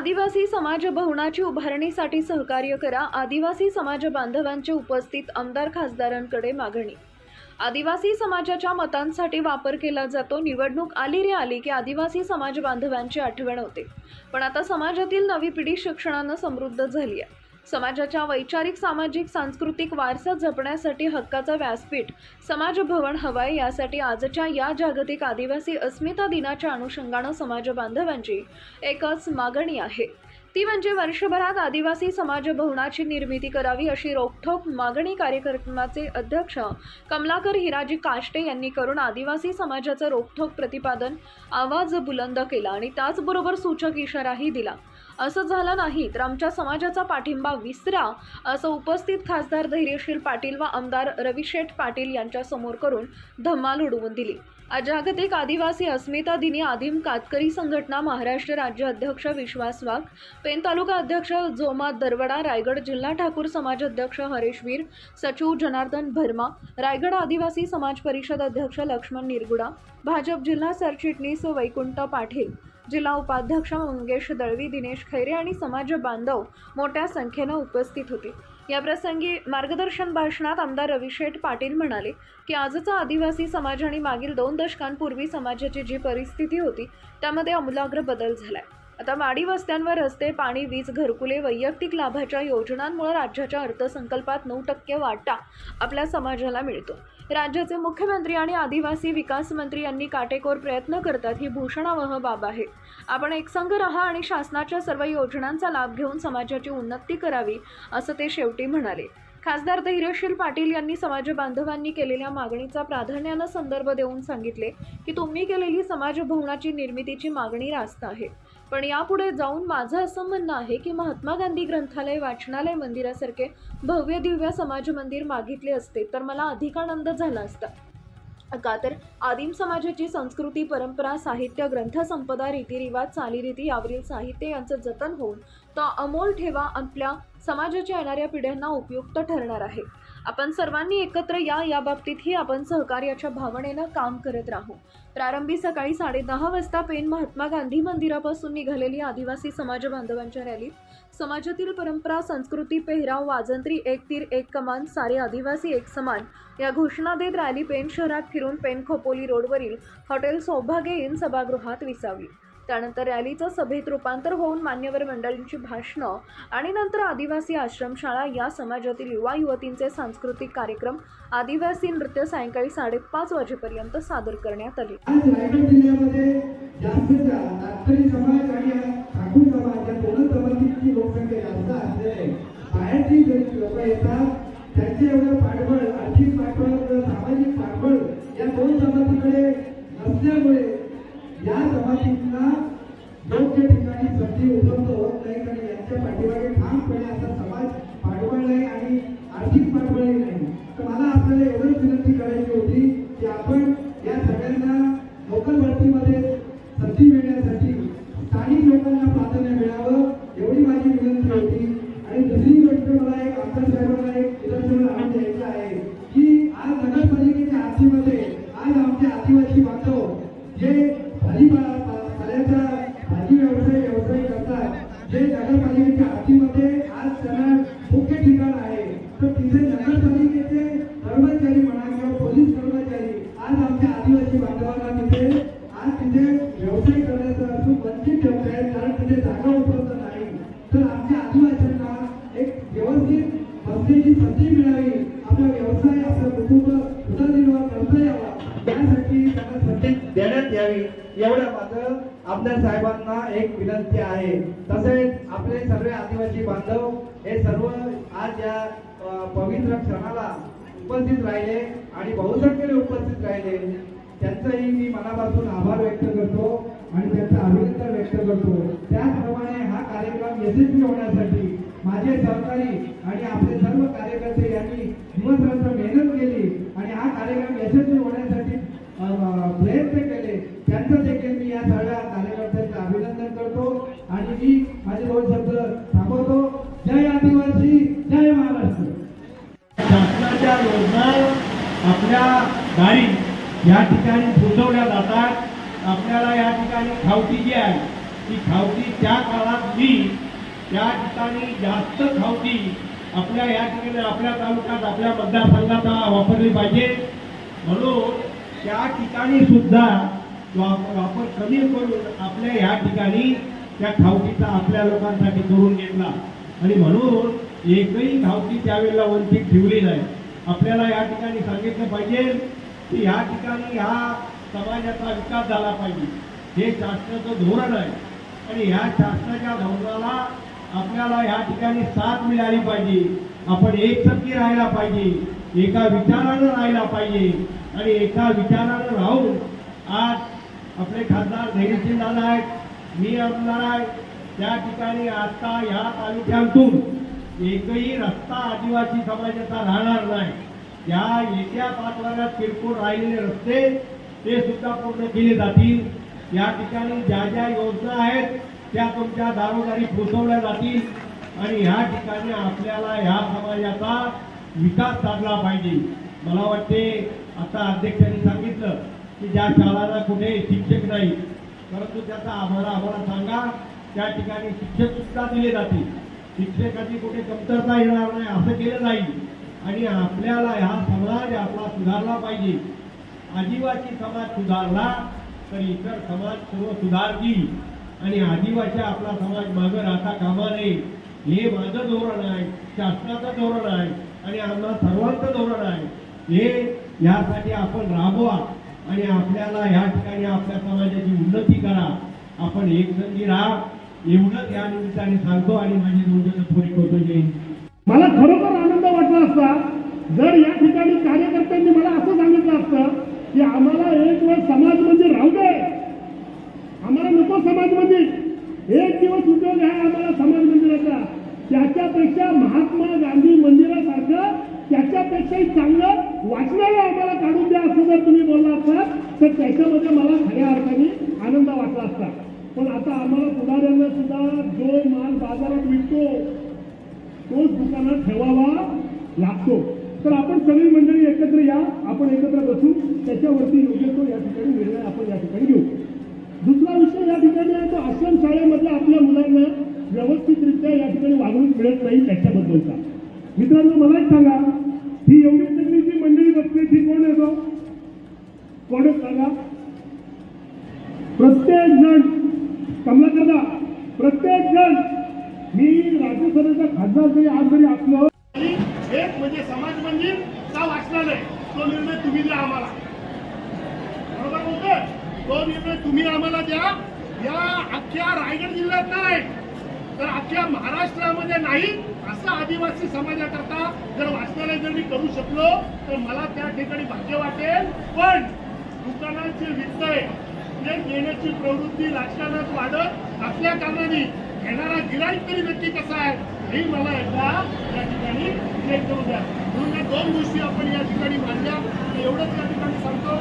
आदिवासी समाज भवनाची उभारणीसाठी सहकार्य करा. आदिवासी समाज बांधवांचे उपस्थित आमदार खासदारांकडे मागणी. आदिवासी समाजाच्या मतांसाठी वापर केला जातो. निवडणूक आली रे आली की आदिवासी समाज बांधवांची आठवण होते. पण आता समाजातील नवी पिढी शिक्षणानं समृद्ध झाली आहे. समाजाच्या वैचारिक सामाजिक सांस्कृतिक वारसा जपण्यासाठी हक्काचं व्यासपीठ. समाज भवन हवाय यासाठी आजच्या या जागतिक आदिवासी अस्मिता दिनाच्या अनुषंगानं समाज बांधवांची एकच मागणी आहे. ती म्हणजे वर्षभरात आदिवासी समाज भवनाची निर्मिती करावी अशी रोखठोक मागणी कार्यक्रमाचे अध्यक्ष कमलाकर हिराजी काष्टे यांनी करून आदिवासी समाजाचं रोखठोक प्रतिपादन आवाज बुलंद केला आणि त्याचबरोबर सूचक इशाराही दिला. असं झालं नाही तर आमच्या समाजाचा पाठिंबा विसरा असं उपस्थित खासदार धैर्यशील पाटील व आमदार रविशेठ पाटील यांच्यासमोर करून धम्माल उडवून दिली. जागतिक आदिवासी अस्मिता दिनी आदिम कातकरी संघटना महाराष्ट्र राज्य अध्यक्ष विश्वास वाघ पेन तालुका अध्यक्ष जोमा दरवडा रायगड जिल्हा ठाकूर समाज अध्यक्ष हरेश वीर सचिव जनार्दन भरमा रायगड आदिवासी समाज परिषद अध्यक्ष लक्ष्मण निरगुडा भाजप जिल्हा सरचिटणीस वैकुंठ पाटील जिल्हा उपाध्यक्ष मंगेश दळवी दिनेश खैरे आणि समाज बांधव मोठ्या संख्येनं उपस्थित होते. या प्रसंगी मार्गदर्शन भाषणात आमदार रविशेठ पाटील म्हणाले की आजचा आदिवासी समाज आणि मागील दोन दशकांपूर्वी समाजाची जी परिस्थिती होती त्यामध्ये आमूलाग्र बदल झालाय. आता वाडी वस्त्यांवर रस्ते पाणी वीज घरकुले वैयक्तिक लाभाच्या योजनांमुळे राज्याच्या अर्थसंकल्पात नऊ टक्के वाटा आपल्या समाजाला मिळतो. राज्याचे मुख्यमंत्री आणि आदिवासी विकास मंत्री यांनी काटेकोर प्रयत्न करतात ही भूषणावह बाब आहे. आपण एकसंघ राहा आणि शासनाच्या सर्व योजनांचा लाभ घेऊन समाजाची उन्नती करावी असं ते शेवटी म्हणाले. खासदार धैर्यशील पाटील यांनी समाज बांधवांनी केलेल्या मागणीचा प्राधान्यानं संदर्भ देऊन सांगितले की तुम्ही केलेली समाज भवनाची निर्मितीची मागणी रास्त आहे. पण यापुढे जाऊन माझं असं म्हणणं आहे की महात्मा गांधी ग्रंथालय वाचनालय मंदिरासारखे भव्य दिव्य समाज मंदिर मागितले असते तर मला अधिक आनंद झाला असता. का तर आदिम समाजाची संस्कृती परंपरा साहित्य ग्रंथसंपदा रीतिरिवाज चालीरीती यावरील साहित्य यांचं जतन होऊन तो अमोल ठेवा आपल्या समाजाच्या येणाऱ्या पिढ्यांना उपयुक्त ठरणार आहे. आपण सर्वांनी एकत्र या याबाबतीतही आपण सहकार्याच्या भावनेनं काम करत राहू. प्रारंभी सकाळी साडेदहा वाजता पेन महात्मा गांधी मंदिरापासून निघालेली आदिवासी समाज बांधवांच्या रॅलीत समाजातील परंपरा संस्कृती पेहराव वाजंत्री एक तीर एक कमान सारे आदिवासी एक समान या घोषणा देत रॅली पेन शहरात फिरून पेन खोपोली रोडवरील हॉटेल सौभाग्य इन सभागृहात विसावली त्यानंतर रॅलीचं सभेत रूपांतर होऊन मान्यवर मंडळींची भाषणं आणि नंतर आदिवासी आश्रमशाळा या समाजातील युवा युवतींचे सांस्कृतिक कार्यक्रम आदिवासी नृत्य सायंकाळी साडेपाच वाजेपर्यंत सादर करण्यात आले. त्यांचे एवढं पाठबळ आर्थिक पाठबळ सामाजिक पाठबळ या दोन समाजाकडे देण्यात एवढं माझं आमदार साहेबांना एक विनंती आहे. तसेच आपले सर्व आदिवासी बांधव हे सर्व आज या पवित्र क्षणाला उपस्थित राहिले आणि बहुसंख्येने उपस्थित राहिले. त्यांचंही मी मनापासून आभार व्यक्त करतो आणि त्यांचं अभिनंदन व्यक्त करतो. त्याचप्रमाणे हा कार्यक्रम यशस्वी होण्यासाठी माझे सहकारी आणि आपले सर्व कार्यकर्ते यांनी दिवसरात्र मेहनत केली आणि हा कार्यक्रम यशस्वी होण्यासाठी प्रयत्न केले त्यांचं देखील मी या सगळ्या कार्यकर्त्यांचं अभिनंदन करतो आणि मी माझे दोन शब्द थांबवतो जय आदिवासी जय महाराष्ट्र शासनाच्या योजना आपल्या दारी या ठिकाणी पोचवल्या जातात. आपल्याला या ठिकाणी खावटी जी आहे ती खावटी त्या काळातली त्या ठिकाणी जास्त खावटी आपल्या या ठिकाणी आपल्या तालुक्यात आपल्या मतदारसंघात वापरली पाहिजे. म्हणून त्या ठिकाणी सुद्धा वाप- वापर कमी करून आपल्या या ठिकाणी त्या खावटीचा आपल्या लोकांसाठी करून घेतला. आणि म्हणून एकही खावटी त्यावेळेला वंचित ठेवली नाही. आपल्याला या ठिकाणी सांगितलं पाहिजे की ह्या ठिकाणी ह्या समाजाचा विकास झाला पाहिजे. हे शासनाचं धोरण आहे. आणि ह्या शासनाच्या धोरणाला आपल्याला ह्या ठिकाणी साथ मिळाली पाहिजे. आपण एकसरखी राहायला पाहिजे. एका विचारानं राहायला पाहिजे. आणि एका विचारानं राहून आज आपले खासदार धैर्यसिंग दादा आहेत मी असणार आहे. त्या ठिकाणी आता ह्या तालुक्यातून एकही रस्ता आदिवासी समाजाचा राहणार नाही. या येत्या पाच वर्षात किरकोळ राहिलेले रस्ते ते सुद्धा पूर्ण केले जातील. या ठिकाणी ज्या ज्या योजना आहेत त्या तुमच्या दारोदारी पोचवल्या जातील. आणि ह्या ठिकाणी आपल्याला ह्या समाजाचा विकास साधला पाहिजे. मला वाटते आता अध्यक्षांनी सांगितलं की ज्या शाळाला कुठे शिक्षक नाही परंतु त्याचा आम्हाला आम्हाला सांगा. त्या ठिकाणी शिक्षक सुद्धा दिले जातील. शिक्षकाची कुठे कमतरता येणार नाही असं केलं जाईल. आणि आपल्याला हा समाज आपला सुधारला पाहिजे आदिवासी समाज सुधारला तर इतर समाज सर्व सुधारतील. आणि आदिवासी आपला समाज मागं राहता कामा नये. हे माझं धोरण आहे शासनाचं धोरण आहे आणि आम्हा सर्वांचं धोरण आहे. हे यासाठी आपण राबवा आणि आपल्याला या ठिकाणी आपल्या समाजाची उन्नती करा. आपण एक संधी राहा. एवढंच या निमित्ताने सांगतो आणि माझी दोन जण पुरी करतो जय मला खरोखर आनंद वाटला असता जर या ठिकाणी कार्यकर्त्यांनी मला असं सांगितलं असतं की आम्हाला एक वेळ समाज मंदिर राहू दे. आम्हाला नको समाज मंदिर एक दिवस उपयोग आहे आम्हाला समाज मंदिराचा. त्याच्यापेक्षा महात्मा गांधी मंदिरासारखं त्याच्यापेक्षाही चांगलं वाचनालय आम्हाला काढून द्या असं जर तुम्ही बोलला असता तर त्याच्यामध्ये मला खऱ्या अर्थाने आनंद वाटला असता. पण आता आम्हाला पुढाऱ्यांना सुद्धा जो माल बाजारात विकतो तोच दुकानात ठेवावा लागतो. तर आपण सगळी मंडळी एकत्र या आपण एकत्र बसू. त्याच्यावरती योग्य तो या ठिकाणी निर्णय आपण या ठिकाणी घेऊ. दुसरा विषय या ठिकाणी आहे तो आश्रम शाळेमधल्या आपल्या मुलांना व्यवस्थितरित्या या ठिकाणी वागणूक मिळत नाही त्याच्याबद्दलचा. मित्रांनो मला सांगा ही एवढी सगळी जी मंडळी बसते ती कोण येतो कोण सांगा? प्रत्येक जण कमलाकरदा प्रत्येक जण मी राज्यसभेचा खासदार जरी आज जरी असलो एक म्हणजे समाज मंदिर का वाचनालय तो निर्णय तुम्ही द्या आम्हाला. बरोबर बोलतोय? तो निर्णय तुम्ही आम्हाला द्या. या अख्ख्या रायगड जिल्ह्यात नाही तर अख्ख्या महाराष्ट्रामध्ये नाही असं आदिवासी समाजाकरता जर वाचनालय जर मी करू शकलो तर मला त्या ठिकाणी भाग्य वाटेल. पण दुकानांचे विकतय ते देण्याची प्रवृत्ती राजकारणात वाढत असल्या कारणाने येणारा गिराईक तरी नक्की कसा आहे हे मला एकदा या ठिकाणी चेक करू द्या. म्हणून या दोन गोष्टी आपण या ठिकाणी मांडल्या. एवढंच या ठिकाणी सांगतो.